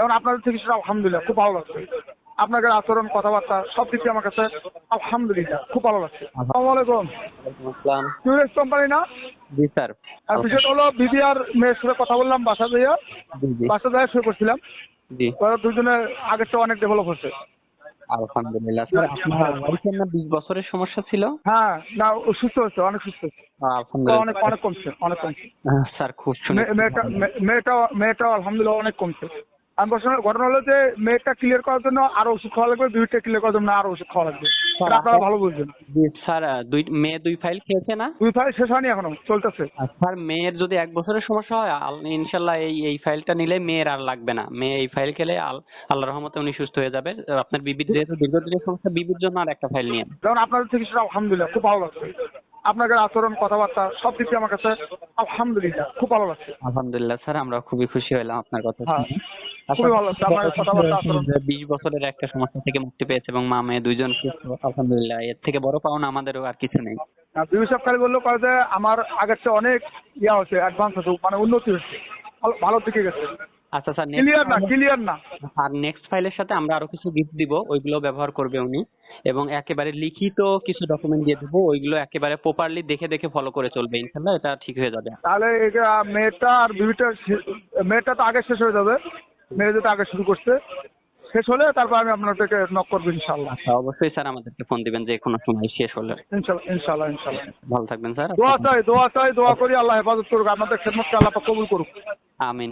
এবং আপনাদের থেকে সেটা আলহামদুলিল্লাহ খুব ভালো লাগছে। আপনাদের আচরণ কথাবার্তা সব কিছু আমার কাছে আলহামদুলিল্লাহ খুব ভালো লাগছে। আসসালামু আলাইকুম। টুরিস্ট কোম্পানি না? জি স্যার। আর বিষয়টা হলো বিবি আর মেয়ের সাথে কথা বললাম বাসা জি বাসা শুয়ে করছিলাম জি। ওরা দুজনে আগের চেয়ে অনেক ডেভেলপ হচ্ছে। আলহামদুলিল্লাহ। স্যার আপনার ওয়াইফের না বিশ বছরের সমস্যা ছিল? হ্যাঁ না সুস্থ হচ্ছে অনেক সুস্থ হচ্ছে আলহামদুলিল্লাহ। অনেক অনেক কমছে অনেক কমছে। হ্যাঁ, স্যার খুব শুনে মেয়েটা মে- মেয়েটা মেয়েটা আলহামদুলিল্লাহ অনেক কমছে। আমি ঘটনা হলো যে মেয়েটা ক্লিয়ার করার জন্য আরও ওষুধ খাওয়া লাগবে বিউটিটা ক্লিয়ার করার জন্য আরও ওষুধ খাওয়া লাগবে। আপনারা ভালো বুঝবেন। স্যার দুই মেয়ে দুই ফাইল খেয়েছে না? দুই ফাইল শেষ হয়নি এখনও চলতেছে। স্যার মেয়ের যদি এক বছরের সমস্যা হয় ইনশাল্লাহ এই এই ফাইলটা নিলে মেয়ের আর লাগবে না। মেয়ে এই ফাইল খেলে আল্লাহ রহমতে উনি সুস্থ হয়ে যাবে। আপনার বিবির যেহেতু দীর্ঘদিনের সমস্যা বিবির জন্য আর একটা ফাইল নিয়ে যেমন আপনাদের থেকে সেটা আলহামদুলিল্লাহ খুব ভালো লাগছে। আপনাদের আচরণ কথাবার্তা সব আমার কাছে আলহামদুলিল্লাহ খুব ভালো লাগছে। আলহামদুলিল্লাহ স্যার আমরা খুবই খুশি হলাম আপনার কথা হ্যাঁ। শুনে। খুবই ভালো আপনার কথাবার্তা আচরণ। বিশ বছরের একটা সমস্যা থেকে মুক্তি পেয়েছে এবং মা মেয়ে দুইজন সুস্থ আলহামদুলিল্লাহ। এর থেকে বড় পাওনা আমাদেরও আর কিছু নেই। সাহেব খালি বলল কয় যে আমার আগের চেয়ে অনেক ইয়া হচ্ছে অ্যাডভান্স হচ্ছে মানে উন্নতি হচ্ছে ভালো দিকে গেছে। আচ্ছা স্যার ক্লিয়ার না ক্লিয়ার না? আর নেক্সট ফাইলের সাথে আমরা আরও কিছু গিফট দিব ওইগুলো ব্যবহার করবে উনি। এবং একেবারে লিখিত কিছু ডকুমেন্ট দিয়ে দেবো ওইগুলো একেবারে প্রপারলি দেখে দেখে ফলো করে চলবে ইনশাল্লাহ এটা ঠিক হয়ে যাবে। তাহলে এটা মেয়েটা আর বিবিটা মেয়েটা তো আগে শেষ হয়ে যাবে। মেয়ে যেতে আগে শুরু করছে। শেষ হলে তারপর আমি আপনাদেরকে নক করব ইনশাল্লাহ আচ্ছা অবশ্যই স্যার আমাদেরকে ফোন দিবেন যে কোনো সময় শেষ হলে। ইনশাল্লাহ ইনশাল্লাহ ইনশাল্লাহ ভালো থাকবেন স্যার দোয়া চাই দোয়া চাই দোয়া করি আল্লাহ হেফাজত করুক আপনাদের খেদমতকে আল্লাহ কবুল করুক। আমিন।